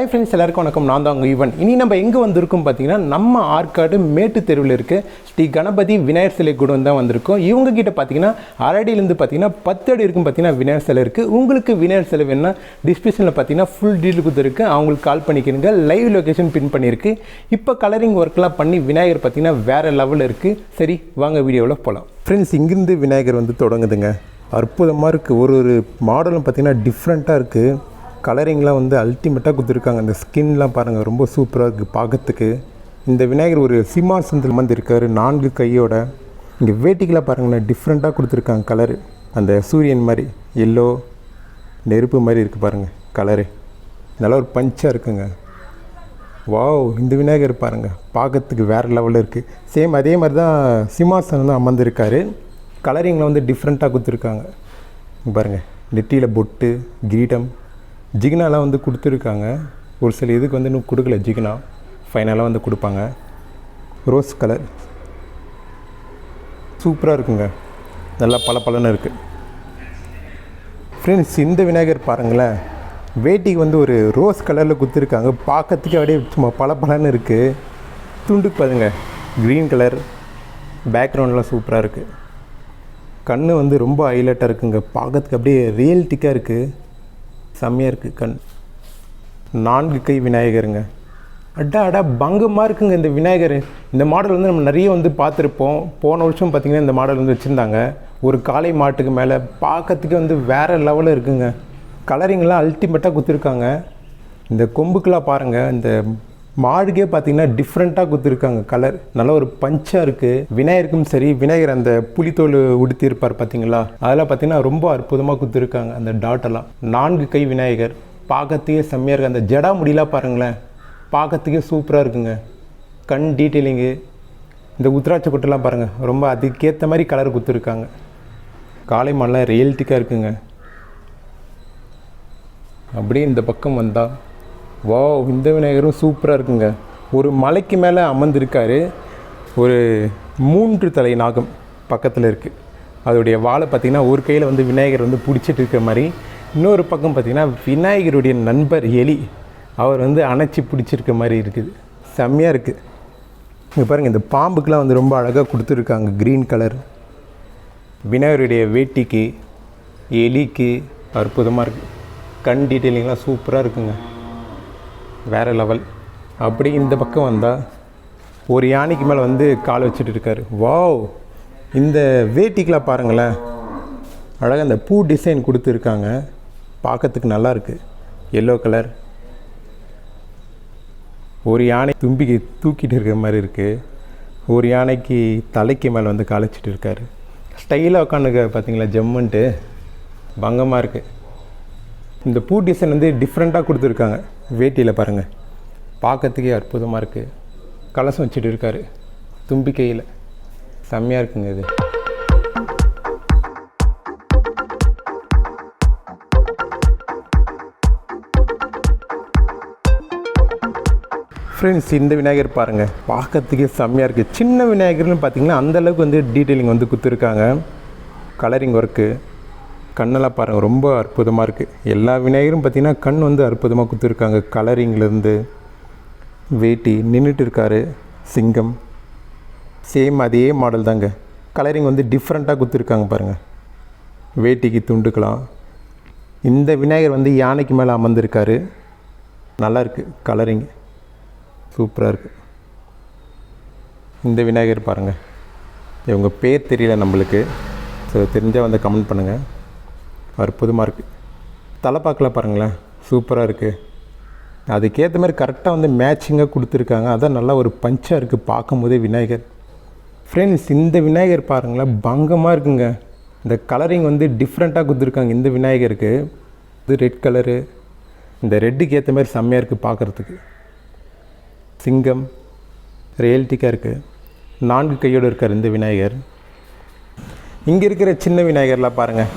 Hi friends எல்லாருக்கும் வணக்கம். நான் தான் உங்கள் ஈவன் இனி நம்ம எங்கே வந்திருக்கோம் பார்த்தீங்கன்னா நம்ம ஆற்காடு மேட்டு தெருவில் இருக்குது ஸ்ரீ கணபதி விநாயகர் சிலை கூட தான் வந்திருக்கோம். இவங்க கிட்ட பார்த்தீங்கன்னா அரடியிலேருந்து பார்த்தீங்கன்னா பத்து அடி இருக்கும் பார்த்தீங்கன்னா விநாயகர் சிலை இருக்குது உங்களுக்கு விநாயகர் சிலை வேணும்னா டிஸ்கிரிப்ஷனில் பார்த்தீங்கன்னா ஃபுல் டீட்டெயில் கொடுத்துருக்கு அவங்களுக்கு கால் பண்ணிக்கிறீங்க லைவ் லொக்கேஷன் பின் பண்ணியிருக்கு. இப்போ கலரிங் ஒர்க்லாம் பண்ணி விநாயகர் பார்த்தீங்கன்னா வேறு லெவலில் இருக்குது சரி வாங்க வீடியோவில் போகலாம் ஃப்ரெண்ட்ஸ் இங்கேருந்து விநாயகர் வந்து தொடங்குதுங்க. அற்புதமாக இருக்குது ஒரு ஒரு மாடலும் பார்த்தீங்கன்னா டிஃப்ரெண்ட்டாக இருக்குது கலரிங்லாம் வந்து அல்டிமேட்டாக கொடுத்துருக்காங்க. அந்த ஸ்கின்லாம் பாருங்கள் ரொம்ப சூப்பராக இருக்குது பார்க்கறதுக்கு இந்த விநாயகர் ஒரு சிம்மாசனத்தில் வந்து நான்கு கையோட. இங்கே வேட்டிக்கெலாம் பாருங்களேன் டிஃப்ரெண்ட்டாக கொடுத்துருக்காங்க கலரு. அந்த சூரியன் மாதிரி எல்லோ நெருப்பு மாதிரி இருக்குது பாருங்கள் கலரு. நல்லா ஒரு பஞ்சாக இருக்குங்க. வாவ் இந்த விநாயகர் பாருங்கள் பார்க்கறதுக்கு வேறு லெவலில் இருக்குது சேம் அதே மாதிரி தான் சிம்மாசனம் தான் அமர்ந்திருக்காரு. கலரிங்கில் வந்து டிஃப்ரெண்ட்டாக கொடுத்துருக்காங்க. பாருங்கள் நெத்தியில் பொட்டு கிரீடம் ஜிகினாலாம் வந்து கொடுத்துருக்காங்க. ஒரு சில இதுக்கு வந்து இன்னும் கொடுக்கல ஜிகினா. ஃபைனலாக வந்து கொடுப்பாங்க. ரோஸ் கலர் சூப்பராக இருக்குங்க. நல்லா பல இருக்குது ஃப்ரெண்ட்ஸ் இந்த விநாயகர் பாருங்களேன். வேட்டிக்கு வந்து ஒரு ரோஸ் கலரில் கொடுத்துருக்காங்க. பார்க்கறதுக்கு அப்படியே சும்மா பல பலன்னு இருக்குது துண்டுக்கு பாருங்க க்ரீன் கலர் பேக்ரவுண்ட்லாம் சூப்பராக இருக்குது கண் வந்து ரொம்ப ஹைலைட்டாக இருக்குங்க. பார்க்கறதுக்கு அப்படியே ரியல்டிக்காக இருக்குது செம்மையாக இருக்குது கண். நான்கு கை விநாயகருங்க. அடா அடா பங்கமாக இருக்குங்க இந்த விநாயகர். இந்த மாடல் வந்து நம்ம நிறைய வந்து பார்த்துருப்போம். போன வருஷம் பார்த்திங்கன்னா இந்த மாடல் வந்து வச்சுருந்தாங்க. ஒரு காளை மாட்டுக்கு மேலே பார்க்கறதுக்கு வந்து வேறு லெவலில் இருக்குங்க. கலரிங்லாம் அல்டிமேட்டாக கொடுத்துருக்காங்க. இந்த கொம்புக்கெலாம் பாருங்கள் இந்த மாடுக்கே பார்த்தீங்கன்னா டிஃப்ரெண்ட்டாக கொடுத்துருக்காங்க கலர் நல்ல ஒரு பஞ்சாக இருக்குது விநாயகருக்கும் சரி விநாயகர் அந்த புலித்தோல் உடுத்தியிருப்பார் பார்த்தீங்களா அதெல்லாம் பார்த்தீங்கன்னா ரொம்ப அற்புதமாக கொடுத்துருக்காங்க அந்த டாட்டெல்லாம் நான்கு கை விநாயகர். பார்க்கறதுக்கே செம்மையாக இருக்குது அந்த ஜடா முடியெல்லாம் பாருங்களேன். பார்க்கறதுக்கே சூப்பராக இருக்குங்க. கண் டீட்டெயிலிங்கு இந்த உத்ராட்ச கொட்டெல்லாம் பாருங்கள் ரொம்ப அதுக்கேற்ற மாதிரி கலர் கொடுத்துருக்காங்க காளை மாடெலாம் ரியலிட்டிக்காக இருக்குங்க. அப்படியே இந்த பக்கம் வந்தால் வா இந்த விநாயகரும் சூப்பராக இருக்குங்க. ஒரு மலைக்கு மேலே அமர்ந்திருக்காரு. ஒரு மூன்று தலை நாகம் பக்கத்தில் இருக்குது அதோடைய வாழை பார்த்திங்கன்னா ஒரு கையில் வந்து விநாயகர் வந்து பிடிச்சிட்டு இருக்கிற மாதிரி. இன்னொரு பக்கம் பார்த்திங்கன்னா விநாயகருடைய நண்பர் எலி அவர் வந்து அணைச்சி பிடிச்சிருக்க மாதிரி இருக்குது. செம்மையாக இருக்குது இங்கே பாருங்கள் இந்த பாம்புக்கெலாம் வந்து ரொம்ப அழகாக கொடுத்துருக்காங்க க்ரீன் கலர் விநாயகருடைய வேட்டிக்கு எலிக்கு அற்புதமாக இருக்குது கண் டீட்டெயிலிங்லாம் சூப்பராக இருக்குங்க. வேறு லெவல் அப்படி இந்த பக்கம் வந்தால் ஒரு யானைக்கு மேலே வந்து கால் வச்சுட்டு இருக்காரு. வாவ் இந்த வேட்டிக்கெலாம் பாருங்களேன். அழகாக அந்த பூ டிசைன் கொடுத்துருக்காங்க. பார்க்கறதுக்கு நல்லா இருக்குது எல்லோ கலர் ஒரு யானை தும்பிக்கை தூக்கிட்டு இருக்கிற மாதிரி இருக்குது ஒரு யானைக்கு தலைக்கு மேலே வந்து காலைச்சிட்டு இருக்காரு. ஸ்டைலாக உட்காந்துக்க பார்த்தீங்களா ஜம்முன்ட்டு. பங்கமாக இருக்குது இந்த பூ டிசைன் வந்து டிஃப்ரெண்ட்டாக கொடுத்துருக்காங்க. வேட்டியில் பாருங்கள் பார்க்கறதுக்கே அற்புதமாக இருக்குது கலசம் வச்சுட்டு இருக்காரு. தும்பிக்கையில். செம்மையாக இருக்குங்க இது. ஃப்ரெண்ட்ஸ் இந்த விநாயகர் பாருங்கள் பார்க்கறதுக்கே செம்மையாக இருக்குது சின்ன விநாயகர்னு பார்த்திங்கன்னா அந்தளவுக்கு வந்து டீட்டெயிலிங் வந்து கொடுத்துருக்காங்க. கலரிங் ஒர்க்கு கண்ணெல்லாம் பாருங்கள் ரொம்ப அற்புதமாக இருக்குது எல்லா விநாயகரும் பார்த்திங்கன்னா கண் வந்து அற்புதமாக கொடுத்துருக்காங்க கலரிங்லேருந்து வேட்டி நின்றுட்டு இருக்காரு சிங்கம். சேம் அதே மாடல் தாங்க. கலரிங் வந்து டிஃப்ரெண்ட்டாக கொடுத்துருக்காங்க பாருங்கள் வேட்டிக்கு துண்டுக்கலாம். இந்த விநாயகர் வந்து யானைக்கு மேலே அமர்ந்திருக்காரு. நல்லா இருக்குது கலரிங் சூப்பராக இருக்குது இந்த விநாயகர் பாருங்கள் இவங்க பேர் தெரியல நம்மளுக்கு. ஸோ தெரிஞ்சால் வந்து கமெண்ட் பண்ணுங்கள் அற்புதமாக இருக்குது தலைப்பாக்கில் பாருங்களேன். சூப்பராக இருக்குது அதுக்கேற்ற மாதிரி கரெக்டாக வந்து மேட்சிங்காக கொடுத்துருக்காங்க. அதான் நல்லா ஒரு பஞ்சாக இருக்குது பார்க்கும்போதே விநாயகர். ஃப்ரெண்ட்ஸ் இந்த விநாயகர் பாருங்களேன் பங்கமாக இருக்குங்க. இந்த கலரிங் வந்து டிஃப்ரெண்ட்டாக கொடுத்துருக்காங்க இந்த விநாயகருக்கு. இது ரெட் கலரு இந்த ரெட்டுக்கு ஏற்ற மாதிரி செம்மையாக இருக்குது பார்க்குறதுக்கு. சிங்கம் ரியாலிட்டிக்காக இருக்குது நான்கு கையோடு இருக்கார் இந்த விநாயகர். இங்கே இருக்கிற சின்ன விநாயகர்லாம் பாருங்கள்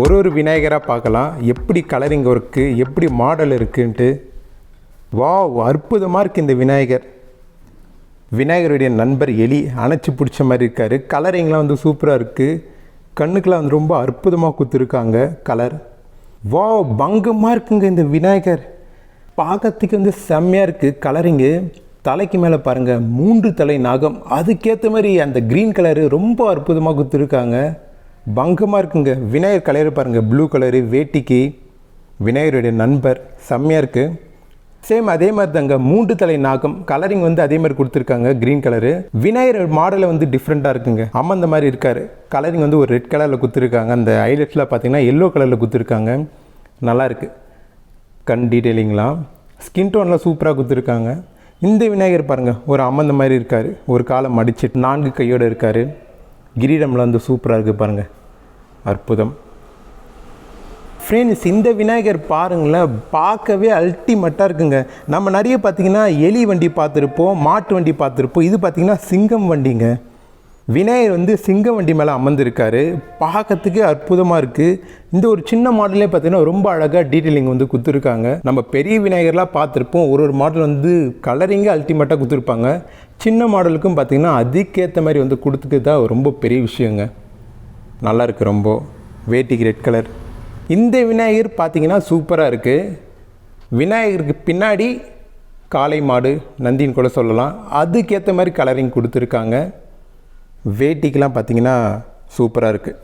ஒரு ஒரு விநாயகராக பார்க்கலாம். எப்படி கலரிங் ஒர்க்கு எப்படி மாடல் இருக்குன்ட்டு. வாவ் அற்புதமாக இருக்குது இந்த விநாயகர். விநாயகருடைய நண்பர் எலி அணைச்சி பிடிச்ச மாதிரி இருக்கார். கலரிங்லாம் வந்து சூப்பராக இருக்குது கண்ணுக்கெலாம் வந்து ரொம்ப அற்புதமாக கொடுத்துருக்காங்க கலர் வா பங்கமாக இருக்குங்க இந்த விநாயகர். பார்க்கறதுக்கு வந்து செம்மையாக இருக்குது கலரிங்கு தலைக்கு மேலே பாருங்கள் மூன்று தலை நாகம். அதுக்கேற்ற மாதிரி அந்த க்ரீன் கலரு ரொம்ப அற்புதமாக கொடுத்துருக்காங்க பங்கமாக இருக்குங்க. விநாயகர் கலர் பாருங்கள் ப்ளூ கலரு வேட்டிக்கு விநாயகருடைய நண்பர் செம்மையாக இருக்குது சேம் அதே மாதிரி தாங்க மூன்று தலை நாகம் கலரிங் வந்து அதே மாதிரி கொடுத்துருக்காங்க க்ரீன் கலரு விநாயகர் மாடலை வந்து டிஃப்ரெண்ட்டாக இருக்குங்க. அம்மந்த மாதிரி இருக்கார். கலரிங் வந்து ஒரு ரெட் கலரில் கொடுத்துருக்காங்க. அந்த ஐலெட்ஸில் பார்த்தீங்கன்னா எல்லோ கலரில் கொடுத்துருக்காங்க. நல்லாயிருக்கு கண் டீட்டெயிலிங்லாம் ஸ்கின் டோன்லாம் சூப்பராக கொடுத்துருக்காங்க. இந்த விநாயகர் பாருங்கள் ஒரு அம்மந்த மாதிரி இருக்கார். ஒரு காலை மடிச்சிட்டு நான்கு கையோடு இருக்கார். கிரீடம்லாம் வந்து சூப்பராக இருக்குது பாருங்கள் அற்புதம். ஃப்ரெண்ட்ஸ் இந்த விநாயகர் பாருங்களேன் பார்க்கவே அல்டிமேட்டாக இருக்குங்க. நம்ம நிறைய பார்த்தீங்கன்னா எலி வண்டி பார்த்துருப்போம் மாட்டு வண்டி பார்த்துருப்போம். இது பார்த்தீங்கன்னா சிங்கம் வண்டிங்க. விநாயகர் வந்து சிங்கம் வண்டி மேலே அமர்ந்திருக்காரு. பார்க்கறதுக்கு அற்புதமாக இருக்குது இந்த ஒரு சின்ன மாடலே பார்த்தீங்கன்னா ரொம்ப அழகாக டீட்டெயிலிங் வந்து கொடுத்துருக்காங்க. நம்ம பெரிய விநாயகர்லாம் பார்த்துருப்போம். ஒரு ஒரு மாடல் வந்து கலரிங்கே அல்டிமேட்டாக கொடுத்துருப்பாங்க. சின்ன மாடலுக்கும் பார்த்தீங்கன்னா அதுக்கேற்ற மாதிரி வந்து கொடுத்துக்கு தான் ரொம்ப பெரிய விஷயங்க. நல்லா இருக்குது ரொம்ப. வேட்டிக்கு ரெட் கலர் இந்த விநாயகர் பார்த்தீங்கன்னா சூப்பராக இருக்குது விநாயகருக்கு பின்னாடி காளை மாடு நந்தின்னு கூட சொல்லலாம். அதுக்கேற்ற மாதிரி கலரிங் கொடுத்துருக்காங்க. வேட்டிக்கெலாம் பார்த்தீங்கன்னா சூப்பராக இருக்குது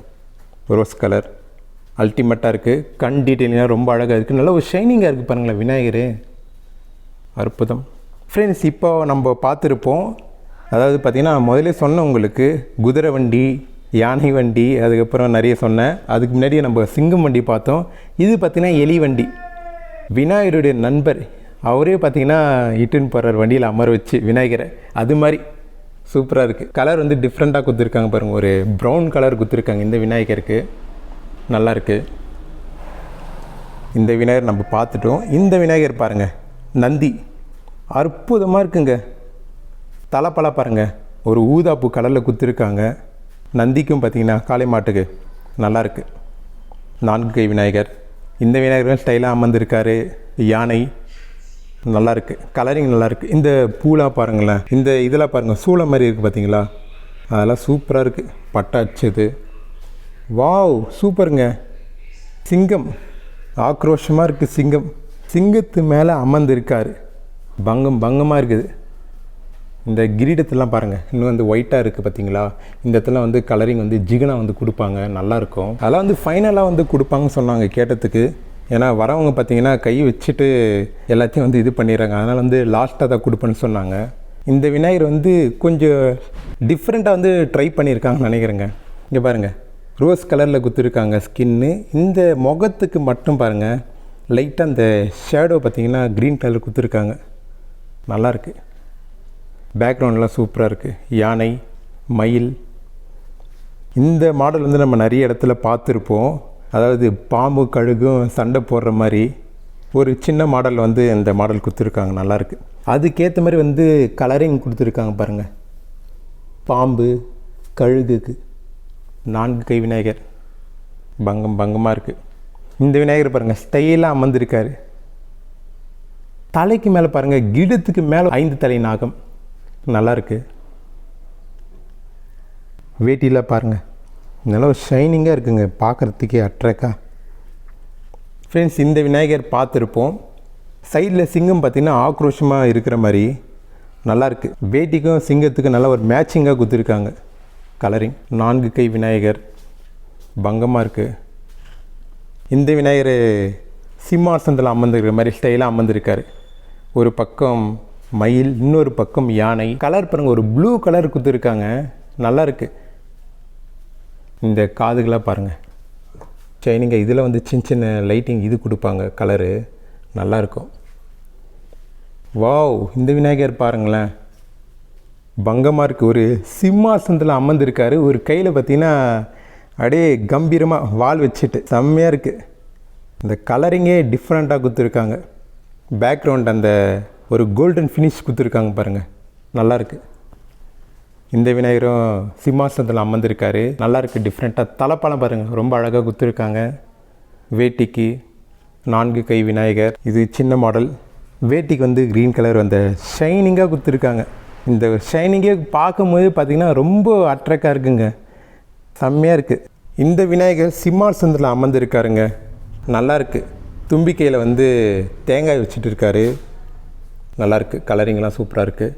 ரோஸ் கலர் அல்டிமேட்டாக இருக்குது கண் டீட்டெயிலாக ரொம்ப அழகாக இருக்குது நல்ல ஒரு ஷைனிங்காக இருக்குது பாருங்களேன் விநாயகர். அற்புதம். ஃப்ரெண்ட்ஸ் இப்போ நம்ம பார்த்துருப்போம். அதாவது பார்த்திங்கன்னா முதல்ல சொன்னேன் உங்களுக்கு குதிரை வண்டி யானை வண்டி அதுக்கப்புறம் நிறைய சொன்னேன். அதுக்கு முன்னாடியே நம்ம சிங்கம் வண்டி பார்த்தோம். இது பார்த்திங்கன்னா எலி வண்டி. விநாயகருடைய நண்பர் அவரே பார்த்திங்கன்னா இட்டுன்னு போகிறார் வண்டியில் அமர வச்சு விநாயகரை. அது மாதிரி சூப்பராக இருக்குது கலர் வந்து டிஃப்ரெண்ட்டாக கொடுத்துருக்காங்க பாருங்கள் ஒரு ப்ரௌன் கலர் கொடுத்துருக்காங்க இந்த விநாயகருக்கு. நல்லாயிருக்கு இந்த விநாயகர் நம்ம பார்த்துட்டோம். இந்த விநாயகர் பாருங்கள் நந்தி. அற்புதமாக இருக்குங்க. தலைப்பழ பாருங்கள் ஒரு ஊதாப்பூ கடலில் குத்திருக்காங்க. நந்திக்கும் பார்த்திங்கன்னா காளை மாட்டுக்கு நல்லாயிருக்கு நான்கு கை விநாயகர். இந்த விநாயகர் ஸ்டைலாக அமர்ந்திருக்காரு. யானை நல்லாயிருக்கு கலரிங் நல்லாயிருக்கு இந்த பூலாக பாருங்களேன். இந்த இதெல்லாம் பாருங்கள் சூளை மாதிரி இருக்குது பார்த்தீங்களா அதெல்லாம் சூப்பராக இருக்குது பட்டாச்சது வாவ்! சூப்பருங்க. சிங்கம். ஆக்ரோஷமாக இருக்குது சிங்கம். சிங்கத்து மேலே அமர்ந்திருக்காரு. பங்கம் பங்கமாக இருக்குது. இந்த கிரீடத்தெல்லாம் பாருங்கள் இன்னும் வந்து ஒயிட்டாக இருக்குது பார்த்தீங்களா இந்த இடத்துல வந்து கலரிங் வந்து ஜிகனா வந்து கொடுப்பாங்க. நல்லாயிருக்கும் அதெல்லாம் வந்து ஃபைனலாக வந்து கொடுப்பாங்கன்னு சொன்னாங்க கேட்டதுக்கு. ஏன்னா வரவங்க பார்த்தீங்கன்னா கை வச்சுட்டு எல்லாத்தையும் வந்து இது பண்ணிடுறாங்க. அதனால் வந்து லாஸ்ட்டாக தான் கொடுப்பேன்னு சொன்னாங்க. இந்த விநாயகர் வந்து கொஞ்சம் டிஃப்ரெண்ட்டாக வந்து ட்ரை பண்ணியிருக்காங்கன்னு நினைக்கிறேங்க. இங்கே பாருங்கள் ரோஸ் கலரில் குத்துருக்காங்க ஸ்கின்னு இந்த முகத்துக்கு மட்டும் பாருங்கள் லைட்டாக அந்த ஷேடோ பார்த்தீங்கன்னா க்ரீன் கலர் குத்துருக்காங்க நல்லாயிருக்கு பேக்ரவுண்ட்லாம் சூப்பராக இருக்குது யானை மயில். இந்த மாடல் வந்து நம்ம நிறைய இடத்துல பார்த்துருப்போம். அதாவது பாம்பு கழுகும் சண்டை போடுற மாதிரி ஒரு சின்ன மாடல் வந்து இந்த மாடல் கொடுத்துருக்காங்க. நல்லாயிருக்கு அதுக்கேற்ற மாதிரி வந்து கலரிங் கொடுத்துருக்காங்க பாருங்கள் பாம்பு கழுகுக்கு நான்கு கை விநாயகர். பங்கம் பங்கமாக இருக்குது இந்த விநாயகர் பாருங்கள் ஸ்டைலாக அமர்ந்திருக்காரு. தலைக்கு மேலே பாருங்கள் கிடத்துக்கு மேலே ஐந்து தலை நாகம். நல்லா இருக்கு. வேட்டியில் பாருங்கள் நல்லா ஷைனிங்காக இருக்குங்க பார்க்குறதுக்கே அட்ராக்டாக ஃப்ரெண்ட்ஸ் இந்த விநாயகர் பார்த்துருப்போம். சைடில் சிங்கம் பார்த்திங்கன்னா ஆக்ரோஷமாக இருக்கிற மாதிரி நல்லாயிருக்கு வேட்டிக்கும் சிங்கத்துக்கும் நல்லா ஒரு மேட்சிங்காக கொடுத்துருக்காங்க. கலரிங் நான்கு கை விநாயகர். பங்கமாக இருக்குது இந்த விநாயகர் சிம்மாசனத்தில் அமர்ந்துருக்கிற மாதிரி ஸ்டைலாக அமர்ந்திருக்காரு. ஒரு பக்கம் மயில் இன்னொரு பக்கம் யானை. கலர் பாருங்கள் ஒரு ப்ளூ கலர் கொடுத்துருக்காங்க. நல்லா இருக்குது இந்த காதுகளாக பாருங்கள் சைனிங்க இதில் வந்து சின்ன சின்ன லைட்டிங் இது கொடுப்பாங்க கலரு நல்லாயிருக்கும் வாவ் இந்த விநாயகர் பாருங்களேன். பங்கமாக இருக்குது ஒரு சிம்மாசனத்தில் அமர்ந்திருக்காரு. ஒரு கையில் பார்த்தீங்கன்னா அப்படியே கம்பீரமாக வால் வச்சுட்டு செம்மையாக இருக்குது இந்த கலரிங்கே டிஃப்ரெண்ட்டாக கொடுத்துருக்காங்க. பேக்ரவுண்ட் அந்த ஒரு கோல்டன் ஃபினிஷ் கொடுத்துருக்காங்க பாருங்கள் நல்லாயிருக்கு இந்த விநாயகரும் சிம்மாசனத்தில் அமர்ந்திருக்காரு. நல்லாயிருக்கு டிஃப்ரெண்ட்டாக தலைப்பழம் பாருங்கள் ரொம்ப அழகாக கொடுத்துருக்காங்க. வேட்டிக்கு நான்கு கை விநாயகர். இது சின்ன மாடல் வேட்டிக்கு வந்து க்ரீன் கலர் அந்த ஷைனிங்காக கொடுத்துருக்காங்க. இந்த ஷைனிங்கே பார்க்கும்போது பார்த்திங்கன்னா ரொம்ப அட்ராக்டாக இருக்குங்க. செம்மையாக இருக்குது இந்த விநாயகர் சிம்மாசனத்தில் அமர்ந்திருக்காருங்க. நல்லாயிருக்கு தும்பிக்கையில் வந்து தேங்காய் வச்சுட்டு இருக்காரு. நல்லாயிருக்கு கலரிங்லாம் சூப்பராக இருக்குது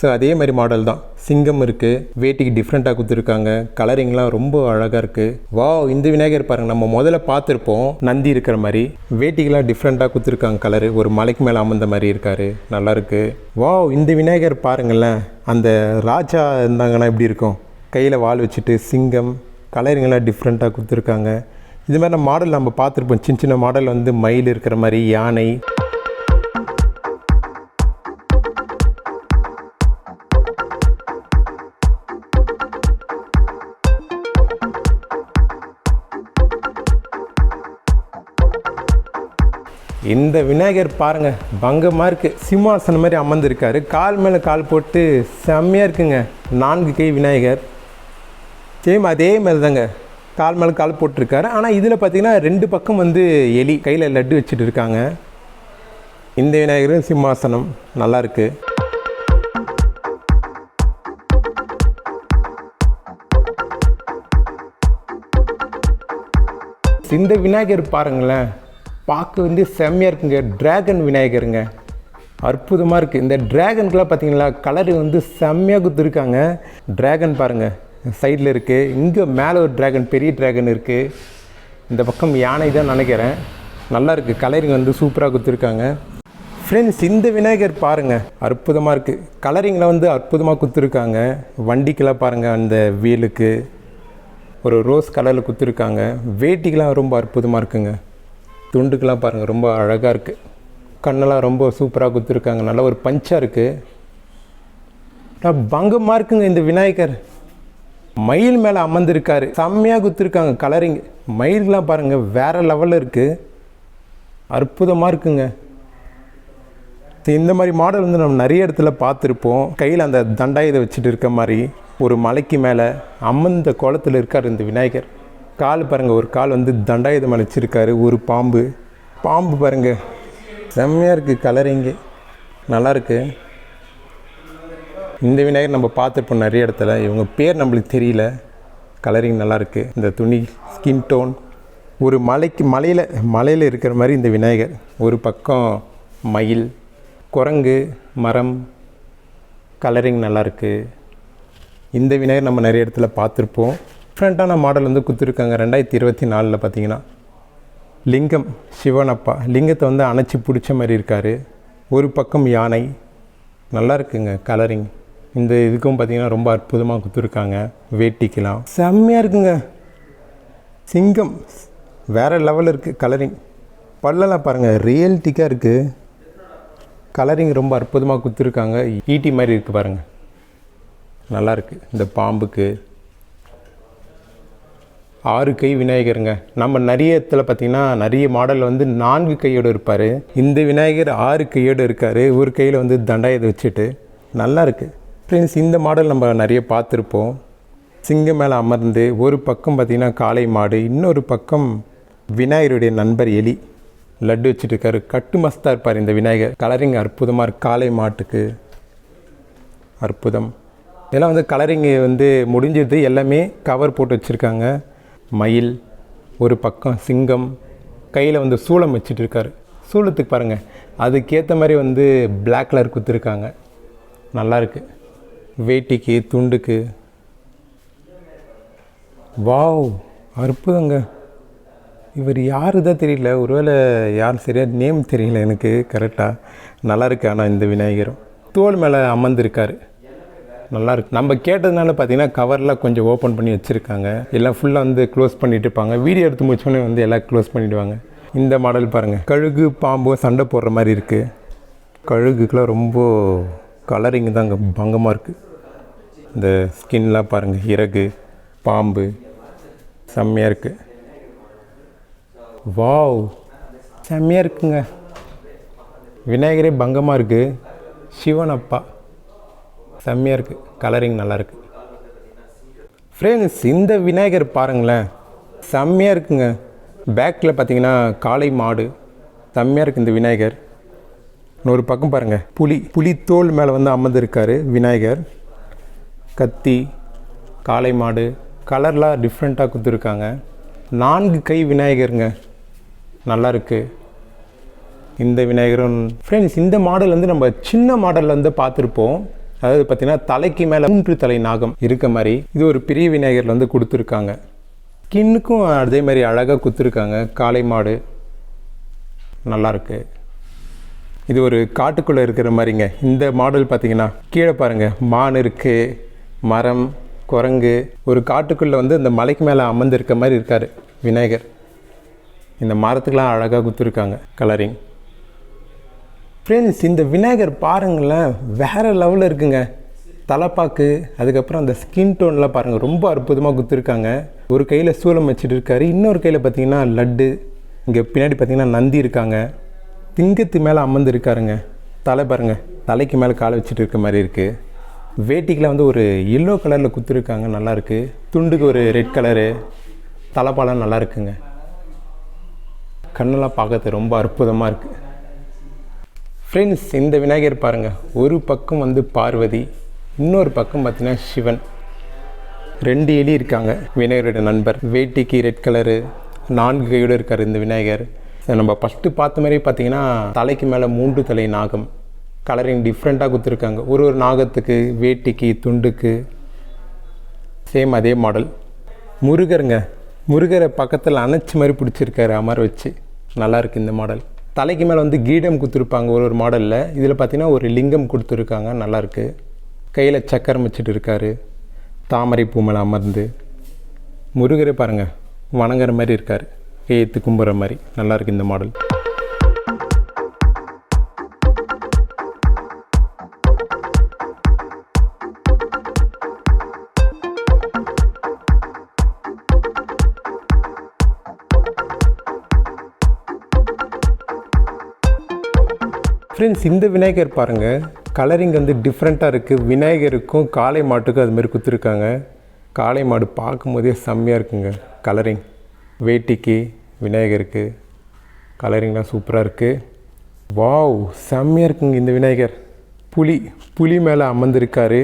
ஸோ அதே மாதிரி மாடல் தான். சிங்கம் இருக்குது வேட்டிக்கு டிஃப்ரெண்ட்டாக கொடுத்துருக்காங்க. கலரிங்லாம் ரொம்ப அழகாக இருக்குது வா இந்த விநாயகர் பாருங்கள் நம்ம முதல்ல பார்த்துருப்போம். நந்தி இருக்கிற மாதிரி. வேட்டிக்கெலாம் டிஃப்ரெண்ட்டாக கொடுத்துருக்காங்க கலரு ஒரு மலைக்கு மேலே அமர்ந்த மாதிரி இருக்காரு. நல்லாயிருக்கு வா இந்த விநாயகர் பாருங்களேன். அந்த ராஜா இருந்தாங்கன்னா எப்படி இருக்கும்? கையில் வாள் வச்சுட்டு சிங்கம் கலரிங்கெல்லாம் டிஃப்ரெண்ட்டாக கொடுத்துருக்காங்க. இது மாதிரி நம்ம மாடல் நம்ம பார்த்துருப்போம். சின்ன சின்ன மாடல் வந்து மயில் இருக்கிற மாதிரி யானை. இந்த விநாயகர் பாருங்கள் பங்கமாக இருக்குது சிம்மாசனம் மாதிரி அமர்ந்திருக்காரு. கால் மேலே கால் போட்டு செம்மையாக இருக்குங்க. நான்கு கை விநாயகர். சேம் அதே மாதிரி தாங்க கால் மேலே கால் போட்டிருக்காரு. ஆனால் இதில் பார்த்தீங்கன்னா ரெண்டு பக்கம் வந்து எலி கையில் லட்டு வச்சுட்டு இருக்காங்க. இந்த விநாயகரும் சிம்மாசனம் நல்லா இருக்குது இந்த விநாயகர் பாருங்களேன் பார்க்க வந்து செம்மையாக இருக்குங்க. டிராகன் விநாயகருங்க. அற்புதமாக இருக்குது இந்த ட்ராகனுக்குலாம் பார்த்தீங்களா கலரு வந்து செம்மையாக கொடுத்துருக்காங்க. டிராகன் பாருங்கள் சைடில் இருக்குது இங்கே மேலே ஒரு ட்ராகன் பெரிய ட்ராகன் இருக்குது இந்த பக்கம் யானை தான் நினைக்கிறேன். நல்லா இருக்குது கலரிங் வந்து சூப்பராக கொடுத்துருக்காங்க. ஃப்ரெண்ட்ஸ் இந்த விநாயகர் பாருங்கள் அற்புதமாக இருக்குது கலரிங்கில் வந்து அற்புதமாக கொடுத்துருக்காங்க. வண்டிக்கெல்லாம் பாருங்கள் அந்த வீலுக்கு ஒரு ரோஸ் கலரில் கொடுத்துருக்காங்க. வேட்டிக்கெலாம் ரொம்ப அற்புதமாக இருக்குங்க. துண்டுக்கெலாம் பாருங்கள் ரொம்ப அழகாக இருக்குது கண்ணெல்லாம் ரொம்ப சூப்பராக கொடுத்துருக்காங்க. நல்ல ஒரு பஞ்சாக இருக்குது பங்கமாக இருக்குங்க இந்த விநாயகர். மயில் மேலே அமர்ந்திருக்காரு. செம்மையாக கொடுத்துருக்காங்க கலரிங் மயில்கெலாம் பாருங்கள் வேறு லெவலில் இருக்குது அற்புதமாக இருக்குங்க. இந்த மாதிரி மாடல் வந்து நம்ம நிறைய இடத்துல பார்த்துருப்போம். கையில் அந்த தண்டாயுதை வச்சுட்டு இருக்க மாதிரி ஒரு மலைக்கு மேலே அம்மந்த கோலத்தில் இருக்கார் இந்த விநாயகர். கால் பாருங்கள் ஒரு கால் வந்து தண்டாயுதம் அழைச்சிருக்காரு ஒரு பாம்பு. பாம்பு பாருங்கள் செம்மையாக இருக்குது கலரிங்கு நல்லாயிருக்கு இந்த விநாயகர் நம்ம பார்த்துருப்போம் நிறைய இடத்துல. இவங்க பேர் நம்மளுக்கு தெரியல. கலரிங் நல்லாயிருக்கு இந்த துணி ஸ்கின் டோன் ஒரு மலைக்கு மலையில் மலையில் இருக்கிற மாதிரி இந்த விநாயகர். ஒரு பக்கம் மயில் குரங்கு மரம் கலரிங் நல்லாயிருக்கு இந்த விநாயகர் நம்ம நிறைய இடத்துல பார்த்துருப்போம். டிஃப்ரெண்ட்டான மாடல் வந்து கொடுத்துருக்காங்க. ரெண்டாயிரத்தி இருபத்தி நாலில் பார்த்தீங்கன்னா. லிங்கம் சிவனப்பா. லிங்கத்தை வந்து அணைச்சி பிடிச்ச மாதிரி இருக்கார். ஒரு பக்கம் யானை. நல்லா இருக்குங்க கலரிங் இந்த இதுக்கும் பார்த்தீங்கன்னா ரொம்ப அற்புதமாக கொடுத்துருக்காங்க வேட்டிக்கெலாம் செம்மையாக இருக்குங்க. சிங்கம். வேறு லெவலில் இருக்குது கலரிங் பல்லெல்லாம் பாருங்கள் ரியல்டிக்காக இருக்குது கலரிங் ரொம்ப அற்புதமாக கொடுத்துருக்காங்க ஈட்டி மாதிரி இருக்குது பாருங்கள் நல்லாயிருக்கு இந்த பாம்புக்கு. ஆறு கை விநாயகருங்க. நம்ம நிறைய இடத்துல பார்த்தீங்கன்னா நிறைய மாடலில் வந்து நான்கு கையோடு இருப்பார். இந்த விநாயகர் ஆறு கையோடு இருக்கார். ஒரு கையில் வந்து தண்டாயத்தை வச்சுட்டு. நல்லா இருக்குது ஃப்ரெண்ட்ஸ் இந்த மாடல் நம்ம நிறைய பார்த்துருப்போம். சிங்கம் மேலே அமர்ந்து ஒரு பக்கம் பார்த்திங்கன்னா காளை மாடு இன்னொரு பக்கம் விநாயகருடைய நண்பர் எலி. லட்டு வச்சுட்டு இருக்காரு. கட்டு மஸ்தாக இருப்பார் இந்த விநாயகர். கலரிங் அற்புதமாக இருக்குது காளை மாட்டுக்கு அற்புதம். இதெல்லாம் வந்து கலரிங் வந்து முடிஞ்சது. எல்லாமே கவர் போட்டு வச்சுருக்காங்க. மயில் ஒரு பக்கம் சிங்கம் கையில் வந்து சூளம் வச்சுட்டு இருக்காரு. சூளத்துக்கு பாருங்கள் அதுக்கேற்ற மாதிரி வந்து பிளாக் கலர் குத்துருக்காங்க நல்லாயிருக்கு வேட்டிக்கு துண்டுக்கு. வாவ் அற்புதங்க. இவர் யார் தான் தெரியல. ஒருவேளை யார் சரியாக நேம் தெரியல எனக்கு கரெக்டாக நல்லா இருக்கு ஆனால் இந்த விநாயகரும் தோல் மேலே அமர்ந்திருக்கார். நல்லாயிருக்கு நம்ம கேட்டதுனால பார்த்தீங்கன்னா கவர்லாம் கொஞ்சம் ஓப்பன் பண்ணி வச்சுருக்காங்க. எல்லாம் ஃபுல்லாக வந்து க்ளோஸ் பண்ணிட்டு இருப்பாங்க. வீடியோ எடுத்து முடிச்சோடனே வந்து எல்லாம் க்ளோஸ் பண்ணிவிடுவாங்க இந்த மாடல் பாருங்கள் கழுகு பாம்பு சண்டை போடுற மாதிரி இருக்குது கழுகுக்கெலாம் ரொம்ப கலரிங் தாங்க பங்கமாக இருக்குது இந்த ஸ்கின்லாம் பாருங்கள் இறகு பாம்பு செம்மையாக இருக்குது வாவ் செம்மையாக இருக்குங்க. விநாயகரே பங்கமாக இருக்குது சிவன் அப்பா. செம்மையாக இருக்குது கலரிங் நல்லாயிருக்கு ஃப்ரெண்ட்ஸ் இந்த விநாயகர் பாருங்களேன். செம்மையாக இருக்குங்க. பேக்கில் பார்த்தீங்கன்னா காளை மாடு. செம்மையாக இருக்குது இந்த விநாயகர். இன்னொரு பக்கம் பாருங்கள் புலி புலி தோல் மேலே வந்து அமர்ந்திருக்காரு விநாயகர். கத்தி காளை மாடு கலர்லாம் டிஃப்ரெண்ட்டாக கொடுத்துருக்காங்க. நான்கு கை விநாயகருங்க. நல்லா இருக்குது இந்த விநாயகரும் ஃப்ரெண்ட்ஸ் இந்த மாடல் வந்து நம்ம சின்ன மாடலில் வந்து பார்த்துருப்போம். அதாவது பார்த்திங்கன்னா தலைக்கு மேலே மூன்று தலை நாகம் இருக்க மாதிரி இது ஒரு பெரிய விநாயகரில் வந்து கொடுத்துருக்காங்க. ஸ்கின்னுக்கும் அதே மாதிரி அழகாக கொடுத்துருக்காங்க. காளை மாடு. நல்லாயிருக்கு இது ஒரு காட்டுக்குள்ளே இருக்கிற மாதிரிங்க. இந்த மாடல் பார்த்தீங்கன்னா கீழே பாருங்கள் மான் இருக்குது மரம் குரங்கு. ஒரு காட்டுக்குள்ளே வந்து இந்த மலைக்கு மேலே அமர்ந்திருக்க மாதிரி இருக்கார் விநாயகர். இந்த மரத்துக்கெலாம் அழகாக குத்துருக்காங்க கலரிங் ஃப்ரெண்ட்ஸ் இந்த விநாயகர் பாருங்களேன் வேறு லெவலில் இருக்குங்க. தலைப்பாக்கு அதுக்கப்புறம் அந்த ஸ்கின் டோன்லாம் பாருங்கள் ரொம்ப அற்புதமாக குத்துருக்காங்க. ஒரு கையில் சூலம் வச்சுட்டு இருக்காரு. இன்னொரு கையில் பார்த்தீங்கன்னா லட்டு. இங்கே பின்னாடி பார்த்தீங்கன்னா நந்தி இருக்காங்க. திங்கத்து மேலே அமர்ந்து இருக்காருங்க தலை பாருங்கள் தலைக்கு மேலே காலை வச்சுட்டு இருக்க மாதிரி இருக்குது வேட்டிக்கில் வந்து ஒரு எல்லோ கலரில் குத்துருக்காங்க. நல்லாயிருக்கு துண்டுக்கு ஒரு ரெட் கலரு தலைப்பாலாம் நல்லா இருக்குங்க. கண்ணெல்லாம் பார்க்கறது ரொம்ப அற்புதமாக இருக்குது ஃப்ரெண்ட்ஸ் இந்த விநாயகர் பாருங்கள் ஒரு பக்கம் வந்து பார்வதி இன்னொரு பக்கம் பார்த்தீங்கன்னா சிவன். ரெண்டு எலி இருக்காங்க. விநாயகரோட நண்பர். வேட்டிக்கு ரெட் கலரு நான்கு கையோடு இருக்கார் இந்த விநாயகர். நம்ம ஃபஸ்ட்டு பார்த்த மாதிரி பார்த்தீங்கன்னா தலைக்கு மேலே மூன்று தலை நாகம். கலரிங் டிஃப்ரெண்ட்டாக கொடுத்துருக்காங்க. ஒரு ஒரு நாகத்துக்கு வேட்டிக்கு துண்டுக்கு சேம் அதே மாடல் முருகருங்க முருகரை பக்கத்தில் அணைச்சி மாதிரி பிடிச்சிருக்காரு அமர வச்சு. நல்லாயிருக்கு இந்த மாடல் தலைக்கு மேலே வந்து கீடம் கொடுத்துருப்பாங்க ஒரு ஒரு மாடலில் இதில் பார்த்தீங்கன்னா ஒரு லிங்கம் கொடுத்துருக்காங்க. நல்லாயிருக்கு கையில் சக்கரம் வச்சுட்டு இருக்காரு. தாமரை பூ மேலே அமர்ந்து. முருகரை பாருங்கள் வணங்குற மாதிரி இருக்கார். ஏற்று கும்புற மாதிரி. நல்லாயிருக்கு இந்த மாடல். ஃப்ரெண்ட்ஸ் இந்த விநாயகர் பாருங்கள் கலரிங் வந்து டிஃப்ரெண்ட்டாக இருக்குது விநாயகருக்கும் காளை மாட்டுக்கும் அதுமாரி கொடுத்துருக்காங்க. காளை மாடு பார்க்கும்போதே செம்மையாக இருக்குங்க. கலரிங் வேட்டிக்கு விநாயகருக்கு கலரிங்லாம் சூப்பராக இருக்குது வாவ் செம்மையாக இருக்குங்க இந்த விநாயகர். புலி புலி மேலே அமர்ந்திருக்காரு.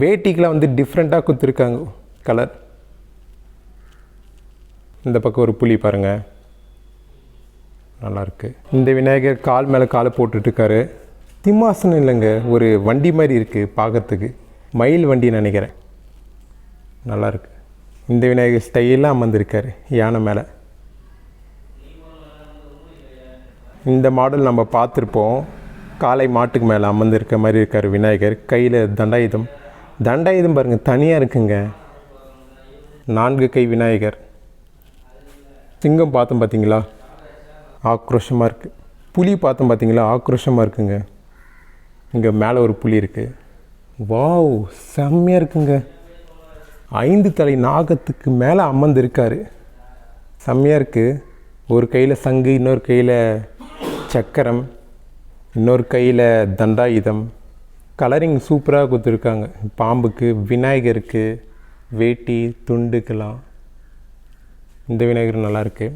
வேட்டிக்கெலாம் வந்து டிஃப்ரெண்ட்டாக கொடுத்துருக்காங்க கலர் இந்த பக்கம் ஒரு புலி பாருங்கள் நல்லாயிருக்கு இந்த விநாயகர் கால் மேலே காலை போட்டுட்ருக்காரு. திம்மாசனம் இல்லைங்க. ஒரு வண்டி மாதிரி இருக்குது பார்க்கறதுக்கு மயில் வண்டி நினைக்கிறேன். நல்லாயிருக்கு இந்த விநாயகர் ஸ்டைலாக அமர்ந்திருக்கார் யானை மேலே. இந்த மாடல் நம்ம பார்த்துருப்போம். காலை மாட்டுக்கு மேலே அமர்ந்திருக்க மாதிரி இருக்கார் விநாயகர். கையில் தண்டாயுதம். தண்டாயுதம் பாருங்கள் தனியாக இருக்குங்க. நான்கு கை விநாயகர். சிங்கம் பார்த்தோம் பார்த்தீங்களா? ஆக்ரோஷமாக இருக்குது புலி பார்த்தோம் பார்த்தீங்களா? ஆக்ரோஷமாக இருக்குங்க. இங்கே மேலே ஒரு புலி இருக்குது வாவ் செம்மையாக இருக்குங்க. ஐந்து தலை நாகத்துக்கு மேலே அமர்ந்து இருக்கார் செம்மையாக இருக்குது ஒரு கையில் சங்கு இன்னொரு கையில் சக்கரம் இன்னொரு கையில் தண்டாயுதம். கலரிங் சூப்பராக கொடுத்துருக்காங்க. பாம்புக்கு விநாயகருக்கு வேட்டி துண்டுக்கெல்லாம். இந்த விநாயகர் நல்லாயிருக்கு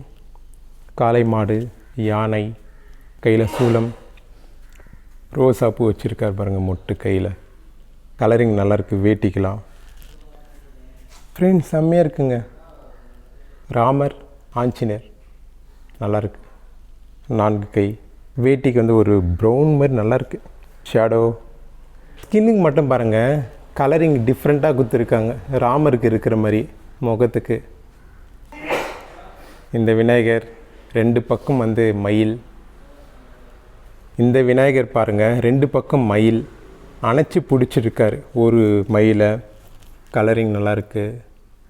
காளை மாடு யானை கையில் சூளம். ரோசா பூ வச்சுருக்கார் பாருங்கள் மொட்டு கையில். கலரிங் நல்லாயிருக்கு வேட்டிக்கலாம் ஃப்ரெண்ட்ஸ் செம்மையாக இருக்குங்க. ராமர் ஆஞ்சநேயர் நல்லாயிருக்கு நான்கு கை. வேட்டிக்கு வந்து ஒரு ப்ரௌன் மாதிரி நல்லாயிருக்கு ஷேடோ ஸ்கின்னுக்கு மட்டும் பாருங்கள் கலரிங் டிஃப்ரெண்ட்டாக கொடுத்துருக்காங்க. ராமருக்கு இருக்கிற மாதிரி முகத்துக்கு. இந்த விநாயகர் ரெண்டு பக்கம் வந்து மயில். இந்த விநாயகர் பாருங்கள் ரெண்டு பக்கம் மயில். அணைச்சி பிடிச்சிருக்காரு. ஒரு மயிலை. கலரிங் நல்லா இருக்குது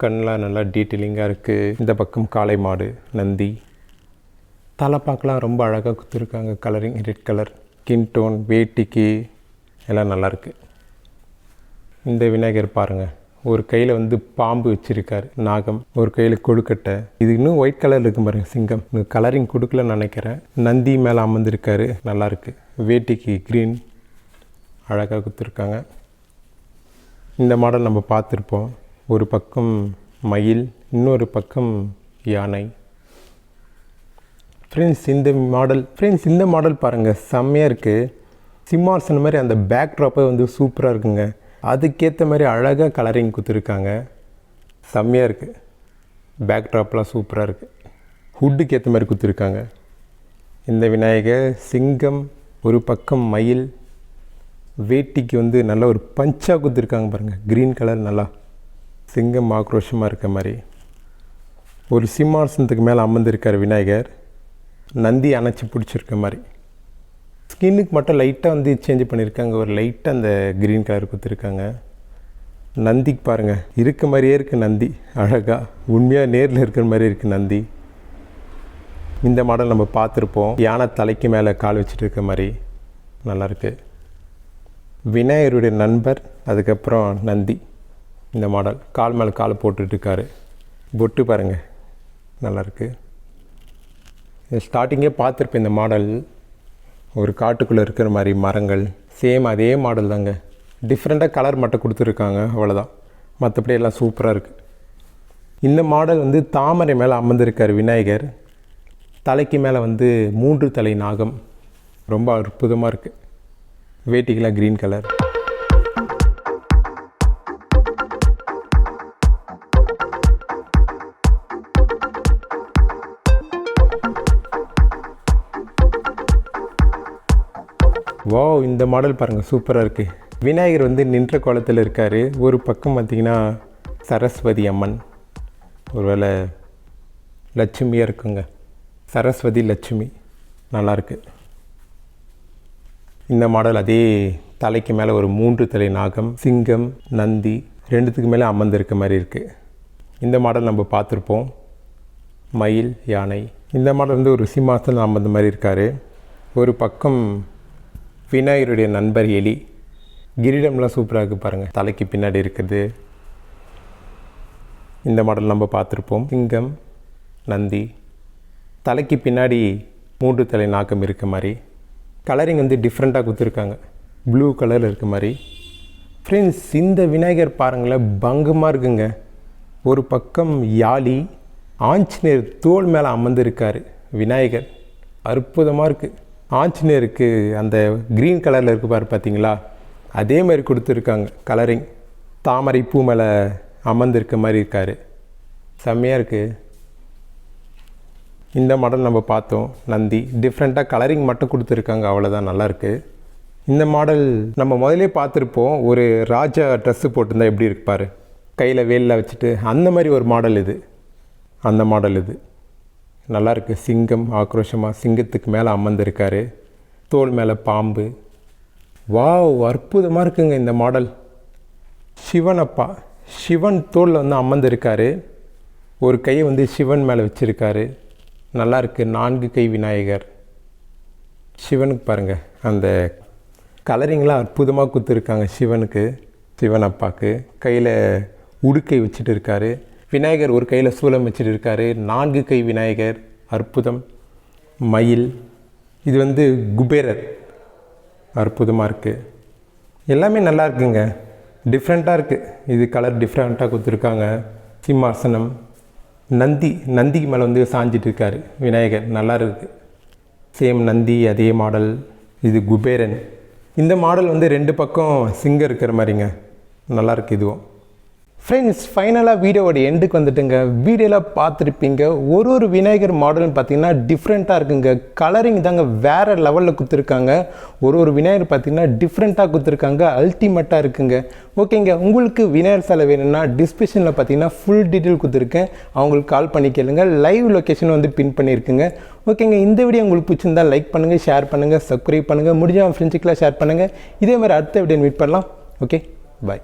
கண்ணெலாம் நல்லா டீட்டெயிலிங்காக இருக்குது இந்த பக்கம் காளை மாடு நந்தி. தலைப்பாக்கெலாம் ரொம்ப அழகாக கொடுத்துருக்காங்க colouring red colour skin tone வேட்டிக்கு எல்லாம் நல்லாயிருக்கு இந்த விநாயகர் பாருங்கள் ஒரு கையில் வந்து பாம்பு வச்சுருக்காரு நாகம். ஒரு கையில் கொழுக்கட்டை. இது இன்னும் ஒயிட் கலர் இருக்கு பாருங்க சிங்கம். கலரிங் கொடுக்கலன்னு நினைக்கிறேன். நந்தி மேலே அமர்ந்திருக்காரு. நல்லாயிருக்கு வேட்டிக்கு க்ரீன் அழகாக கொடுத்துருக்காங்க இந்த மாடல் நம்ம பார்த்துருப்போம். ஒரு பக்கம் மயில் இன்னொரு பக்கம் யானை. ஃப்ரெண்ட்ஸ் இந்த மாடல் ஃப்ரெண்ட்ஸ் இந்த மாடல் பாருங்கள் செம்மையாக இருக்குது சிம்மாசனம் மாதிரி அந்த பேக் ட்ராப்பே வந்து சூப்பராக இருக்குங்க. அதுக்கேற்ற மாதிரி அழகாக கலரிங் கொடுத்துருக்காங்க. செம்மையாக இருக்குது பேக் ட்ராப்லாம் சூப்பராக இருக்குது ஹுட்டுக்கு ஏற்ற மாதிரி கொடுத்துருக்காங்க. இந்த விநாயகர் சிங்கம் ஒரு பக்கம் மயில் வேட்டிக்கு வந்து நல்ல ஒரு பஞ்சாக கொடுத்துருக்காங்க பாருங்கள் க்ரீன் கலர் நல்லா சிங்கம் ஆக்ரோஷமாக இருக்க மாதிரி. ஒரு சிம்மாசனத்துக்கு மேலே அமர்ந்திருக்கார் விநாயகர். நந்தி அணைச்சி பிடிச்சிருக்க மாதிரி. ஸ்கின்னுக்கு மட்டும் லைட்டாக வந்து சேஞ்ச் பண்ணியிருக்காங்க ஒரு லைட்டாக அந்த க்ரீன் கலர் கொடுத்துருக்காங்க. நந்திக்கு பாருங்கள் இருக்க மாதிரியே இருக்குது நந்தி அழகாக உண்மையாக நேரில் இருக்கிற மாதிரி இருக்குது நந்தி. இந்த மாடல் நம்ம பார்த்துருப்போம். யானை தலைக்கு மேலே கால் வச்சுட்டு இருக்க மாதிரி. நல்லாயிருக்கு விநாயகருடைய நண்பர் அதுக்கப்புறம் நந்தி இந்த மாடல். கால் மேலே கால் போட்டுட்ருக்காரு. பொட்டு பாருங்கள் நல்லாயிருக்கு ஸ்டார்டிங்கே பார்த்துருப்பேன் இந்த மாடல். ஒரு காட்டுக்குள்ளே இருக்கிற மாதிரி மரங்கள். சேம் அதே மாடல் தாங்க. டிஃப்ரெண்ட்டாக கலர் மட்டும் கொடுத்துருக்காங்க அவ்வளோதான் மற்றபடி எல்லாம் சூப்பராக இருக்குது இந்த மாடல் வந்து தாமரை மேலே அமர்ந்திருக்கார் விநாயகர். தலைக்கு மேலே வந்து மூன்று தலை நாகம். ரொம்ப அற்புதமாக இருக்குது வேட்டிக்கெலாம் க்ரீன் கலர் வா இந்த மாடல் பாருங்கள் சூப்பராக இருக்குது விநாயகர் வந்து நின்ற கோலத்தில் இருக்கார். ஒரு பக்கம் பார்த்திங்கன்னா சரஸ்வதி அம்மன். ஒருவேளை லட்சுமியாக இருக்குங்க. சரஸ்வதி லட்சுமி. நல்லாயிருக்கு இந்த மாடல் அதே தலைக்கு மேலே ஒரு மூன்று தலை நாகம் சிங்கம் நந்தி ரெண்டுத்துக்கு மேலே அமர்ந்திருக்க மாதிரி இருக்குது இந்த மாடல் நம்ம பார்த்துருப்போம். மயில் யானை. இந்த மாடல் வந்து ஒரு சிம்மாசனம் அமர்ந்த மாதிரி இருக்கார். ஒரு பக்கம் விநாயகருடைய நண்பர் எலி. கிரீடம்லாம் சூப்பராக இருக்குது பாருங்கள் தலைக்கு பின்னாடி இருக்குது. இந்த மாடல் நம்ம பார்த்துருப்போம். சிங்கம் நந்தி. தலைக்கு பின்னாடி மூன்று தலை நாக்கம் இருக்க மாதிரி. கலரிங் வந்து டிஃப்ரெண்ட்டாக கொடுத்துருக்காங்க. ப்ளூ கலரில் இருக்க மாதிரி. ஃப்ரெண்ட்ஸ் இந்த விநாயகர் பாருங்களேன் பங்கமாக இருக்குங்க. ஒரு பக்கம் யாழி ஆஞ்சநேயர் தோல் மேலே அமர்ந்திருக்கார் விநாயகர். அற்புதமாக இருக்குது ஆஞ்சநேயருக்கு அந்த க்ரீன் கலரில் இருக்கு பாரு பார்த்தீங்களா அதே மாதிரி கொடுத்துருக்காங்க கலரிங் தாமரை பூ மேலே அமர்ந்திருக்க மாதிரி இருக்கார். செம்மையாக இருக்குது இந்த மாடல் நம்ம பார்த்தோம். நந்தி. டிஃப்ரெண்ட்டாக கலரிங் மட்டும் கொடுத்துருக்காங்க. அவ்வளோதான் நல்லாயிருக்கு இந்த மாடல் நம்ம முதலே பார்த்துருப்போம். ஒரு ராஜா ட்ரெஸ்ஸு போட்டிருந்தா எப்படி இருப்பார்? கையில் வேலில் வச்சுட்டு. அந்த மாதிரி ஒரு மாடல் இது. அந்த மாடல் இது. நல்லாயிருக்கு சிங்கம் ஆக்ரோஷமாக சிங்கத்துக்கு மேலே அமர்ந்திருக்காரு. தோல் மேலே பாம்பு. வாவ்! அற்புதமாக இருக்குங்க இந்த மாடல் சிவனப்பா. சிவன் தோளில் வந்து அமர்ந்திருக்காரு. ஒரு கையை வந்து சிவன் மேலே வச்சுருக்காரு. நல்லா இருக்குது நான்கு கை விநாயகர். சிவனுக்கு பாருங்கள் அந்த கலரிங்லாம் அற்புதமாக கொடுத்துருக்காங்க சிவனுக்கு சிவன் அப்பாவுக்கு கையில் உடுக்கை வச்சுட்டு இருக்காரு. விநாயகர் ஒரு கையில் சூலம் வச்சுட்டு இருக்காரு. நான்கு கை விநாயகர் அற்புதம். மயில். இது வந்து குபேரர். அற்புதமாக இருக்குது எல்லாமே நல்லா இருக்குங்க டிஃப்ரெண்ட்டாக இருக்குது இது கலர் டிஃப்ரெண்ட்டாக கொடுத்துருக்காங்க சிம்மாசனம். நந்தி நந்திக்கு மேலே வந்து சாஞ்சிட்டு இருக்காரு விநாயகர். நல்லா இருக்கு. சேம் நந்தி அதே மாடல் இது குபேரன். இந்த மாடல் வந்து ரெண்டு பக்கம் சிங்கம் இருக்கிற மாதிரிங்க. நல்லாயிருக்கு இதுவும். ஃப்ரெண்ட்ஸ் ஃபைனலாக வீடியோவோட எண்டுக்கு வந்துட்டுங்க. வீடியோவில் பார்த்துருப்பீங்க. ஒரு ஒரு விநாயகர் மாடல்னு பார்த்தீங்கன்னா டிஃப்ரெண்ட்டாக இருக்குங்க. கலரிங் தாங்க வேறு லெவலில் கொடுத்துருக்காங்க. ஒரு ஒரு விநாயகர் பார்த்தீங்கன்னா டிஃப்ரெண்ட்டாக கொடுத்துருக்காங்க. அல்டிமேட்டாக இருக்குங்க. ஓகேங்க உங்களுக்கு விநாயகர் சிலை வேணும்னா டிஸ்கிரிப்ஷனில் பார்த்தீங்கன்னா ஃபுல் டீட்டெயில் கொடுத்துருக்கேன். அவங்களுக்கு கால் பண்ணி கேளுங்க. லைவ் லொக்கேஷன் வந்து பின் பண்ணியிருக்குங்க. ஓகேங்க இந்த வீடியோ உங்களுக்கு பிடிச்சிருந்தா லைக் பண்ணுங்கள் ஷேர் பண்ணுங்கள் சப்ஸ்கிரைப் பண்ணுங்கள் முடிஞ்ச ஃப்ரெண்ட்ஸுக்கெலாம் ஷேர் பண்ணுங்கள் இதே மாதிரி அடுத்த வீடியோ மீட் பண்ணலாம். Okay bye